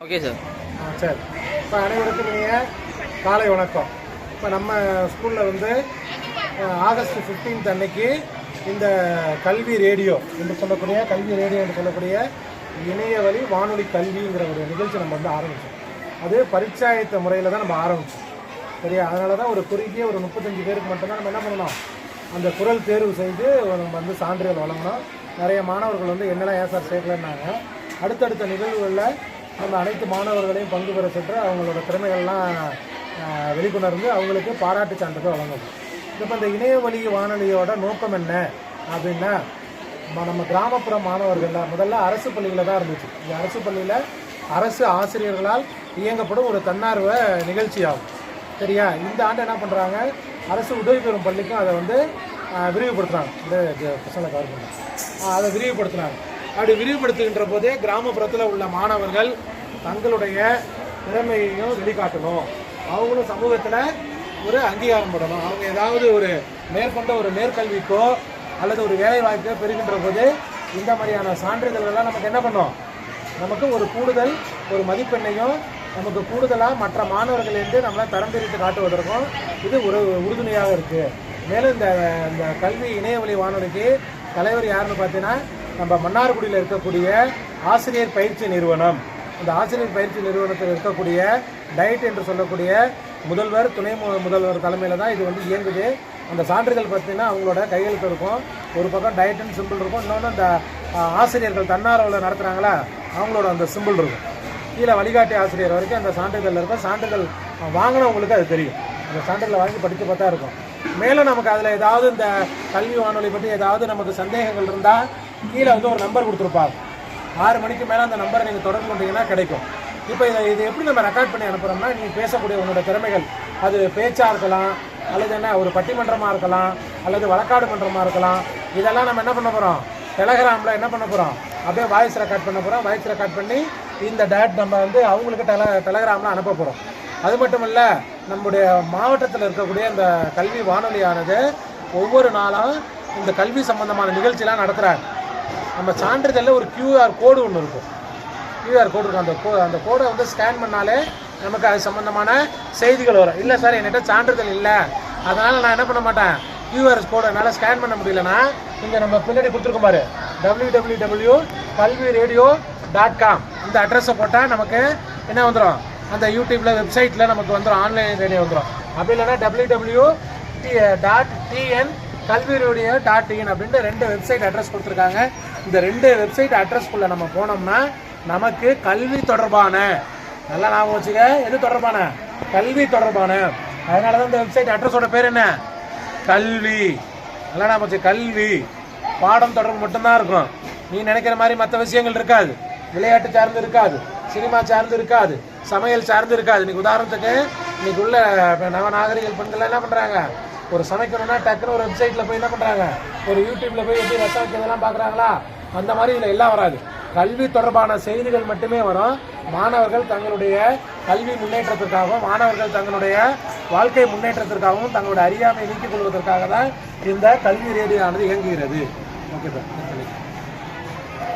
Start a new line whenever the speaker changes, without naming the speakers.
Okay sir
ஆ சரி. இப்போ அனைவருக்கும் இனிய காலை வணக்கம். இப்போ நம்ம ஸ்கூலில் வந்து ஆகஸ்ட் 15th அன்னைக்கு இந்த கல்வி ரேடியோ என்று சொல்லக்கூடிய கல்வி ரேடியோ என்று சொல்லக்கூடிய இணைய வழி வானொலி கல்விங்கிற ஒரு நிகழ்ச்சி நம்ம வந்து ஆரம்பித்தோம் அது பரிச்சாயத்த முறையில் தான் நம்ம ஆரம்பித்தோம் சரியா? அதனால தான் ஒரு குறுகிய ஒரு முப்பத்தஞ்சு பேருக்கு மட்டும்தான் நம்ம என்ன பண்ணணும்? அந்த குரல் தேர்வு செய்து நம்ம வந்து சான்றிதழ் வழங்கணும். நிறைய மாணவர்கள் வந்து என்னெல்லாம் ஏன் சார் சேர்க்கலன்னாங்க அடுத்தடுத்த நிகழ்வுகளில் நம்ம அனைத்து மாணவர்களையும் பங்கு பெற சென்று அவங்களோட திறமைகள்லாம் வெளிக்கொணர்ந்து அவங்களுக்கு பாராட்டு சான்றிதழ் வழங்கணும் இப்போ இந்த இணைய வழி வானொலியோட நோக்கம் என்ன அப்படின்னா நம்ம கிராமப்புற மாணவர்கள் முதல்ல அரசு பள்ளிகளில் தான் இருந்துச்சு. இந்த அரசு பள்ளியில் அரசு ஆசிரியர்களால் இயங்கப்படும் ஒரு தன்னார்வ நிகழ்ச்சியாகும். சரியா? இந்த ஆண்டு என்ன பண்ணுறாங்க அரசு உதவி பெறும் பள்ளிக்கும் அதை வந்து விரிவுபடுத்துகிறாங்க இந்த ஜ- பசங்களை கவர் பண்ணுறாங்க அதை விரிவுபடுத்துகிறாங்க அப்படி விரிவுபடுத்துகின்ற போதே கிராமப்புறத்தில் உள்ள மாணவர்கள் தங்களுடைய திறமையையும் வெளிக்காட்டணும். அவங்களும் சமூகத்தில் ஒரு அங்கீகாரம் படணும். அவங்க ஏதாவது ஒரு மேற்கொண்ட ஒரு மேற்கல்விக்கோ அல்லது ஒரு வேலை வாய்ப்போ பெறுகின்ற போது இந்த மாதிரியான சான்றிதழ்கள்லாம் நமக்கு என்ன பண்ணும்? நமக்கு ஒரு கூடுதல் ஒரு மதிப்பெண்ணையும் நமக்கு கூடுதலாக மற்ற மாணவர்களிலிருந்து நம்மளை தரம் பிரித்து காட்டுவதற்கும் இது ஒரு உறுதுணையாக இருக்குது மேலும் இந்த இந்த கல்வி இணையவழி வானொலிக்கு தலைவர் யாருன்னு பார்த்தீங்கன்னா நம்ம மன்னார்குடியில் இருக்கக்கூடிய ஆசிரியர் பயிற்சி நிறுவனம். இந்த ஆசிரியர் பயிற்சி நிறுவனத்தில் இருக்கக்கூடிய டயட் என்று சொல்லக்கூடிய முதல்வர் துணை முதல்வர் தலைமையில் தான் இது வந்து இயங்குது. அந்த சான்றிதழ் பார்த்தீங்கன்னா அவங்களோட கையெழுத்து இருக்கும். ஒரு பக்கம் டயட்னு சிம்பிள் இருக்கும். இன்னொன்று அந்த ஆசிரியர்கள் தன்னார்வல நடத்துகிறாங்களா அவங்களோட அந்த சிம்பிள் இருக்கும். கீழே வழிகாட்டி ஆசிரியர் வரைக்கும் அந்த சான்றிதழ் இருக்கும். சான்றிதழ் வாங்கினவங்களுக்கு அது தெரியும். அந்த சான்றிதழை வாங்கி படித்து பார்த்தா இருக்கும். மேலும் நமக்கு அதில் ஏதாவது இந்த கல்வி வானொலி பற்றி ஏதாவது நமக்கு சந்தேகங்கள் இருந்தால் கீழே வந்து ஒரு நம்பர் கொடுத்துருப்பாங்க ஆறு மணிக்கு மேலே அந்த நம்பரை நீங்கள் தொடர்பு கொண்டீங்கன்னா கிடைக்கும். இப்போ இதை இது எப்படி நம்ம ரெக்கார்ட் பண்ணி அனுப்புகிறோம்னா நீங்கள் பேசக்கூடிய உங்களோட திறமைகள். அது பேச்சாக இருக்கலாம் அல்லது என்ன ஒரு பட்டிமன்றமாக இருக்கலாம் அல்லது வழக்காடு மன்றமாக இருக்கலாம். இதெல்லாம் நம்ம என்ன பண்ண போகிறோம் டெலகிராமில் என்ன பண்ண போகிறோம் அப்படியே வாய்ஸ் ரெக்கார்ட் பண்ண போகிறோம் வாய்ஸ் ரெக்கார்ட் பண்ணி இந்த டேட் நம்ம வந்து அவங்களுக்கு டெல டெலகிராமில் அனுப்ப போகிறோம் அது மட்டும் இல்லை நம்முடைய மாவட்டத்தில் இருக்கக்கூடிய இந்த கல்வி வானொலியானது ஒவ்வொரு நாளும் இந்த கல்வி சம்பந்தமான நிகழ்ச்சியெலாம் நடத்துகிறாங்க நம்ம சான்றிதழில் ஒரு கியூஆர் கோடு ஒன்று இருக்கும். கியூஆர் கோடு இருக்கும். அந்த கோ அந்த கோடை வந்து ஸ்கேன் பண்ணாலே நமக்கு அது சம்மந்தமான செய்திகள் வரும். இல்லை சார் என்கிட்ட சான்றிதழ் இல்லை. அதனால் நான் என்ன பண்ண மாட்டேன்? கியூஆர்எஸ் கோடை என்னால் ஸ்கேன் பண்ண முடியலன்னா இங்கே நம்ம பின்னாடி கொடுத்துருக்கோம் பாரு. W W W Kalvi radio dot com இந்த அட்ரஸை போட்டால் நமக்கு என்ன வந்துடும் அந்த யூடியூப்பில் வெப்சைட்டில் நமக்கு வந்துடும் ஆன்லைன் ரேடியோ வந்துடும் அப்படி இல்லைன்னா W W T dot TN Kalvi radio dot in அப்படின்ட்டு ரெண்டு வெப்சைட் அட்ரஸ் கொடுத்துருக்காங்க. இந்த ரெண்டு வெப்சைட் அட்ரஸ்க்குள்ளே நம்ம போனோம்னா நமக்கு கல்வி தொடர்பான நல்லா ஞாபகம் வச்சுக்க எது தொடர்பான? கல்வி தொடர்பான. அதனால தான் இந்த வெப்சைட் அட்ரஸோட பேர் என்ன? கல்வி. நல்லா ஞாபகம் வச்சு கல்வி. பாடம் தொடர்பு மட்டும்தான் இருக்கும். நீ நினைக்கிற மாதிரி மற்ற விஷயங்கள் இருக்காது. விளையாட்டு சார்ந்து இருக்காது. சினிமா சார்ந்து இருக்காது. சமையல் சார்ந்து இருக்காது. இன்னைக்கு உதாரணத்துக்கு இன்னைக்கு உள்ள நவ நாகரிக பெண்கள் என்ன பண்ணுறாங்க ஒரு சமைக்கணும்னா டக்குன்னு ஒரு வெப்சைட்டில் போய் என்ன பண்ணுறாங்க ஒரு யூடியூப்பில் போய் எப்படி ரசம் வைக்கிறதெல்லாம் பார்க்குறாங்களா? அந்த மாதிரி இதில் எல்லாம் வராது. கல்வி தொடர்பான செய்திகள் மட்டுமே வரும். மாணவர்கள் தங்களுடைய கல்வி முன்னேற்றத்திற்காகவும் மாணவர்கள் தங்களுடைய வாழ்க்கை முன்னேற்றத்திற்காகவும் தங்களுடைய அறியாமை நீக்கிக் கொள்வதற்காக தான் இந்த கல்வி ரேடியோ இயங்குகிறது. Okay sir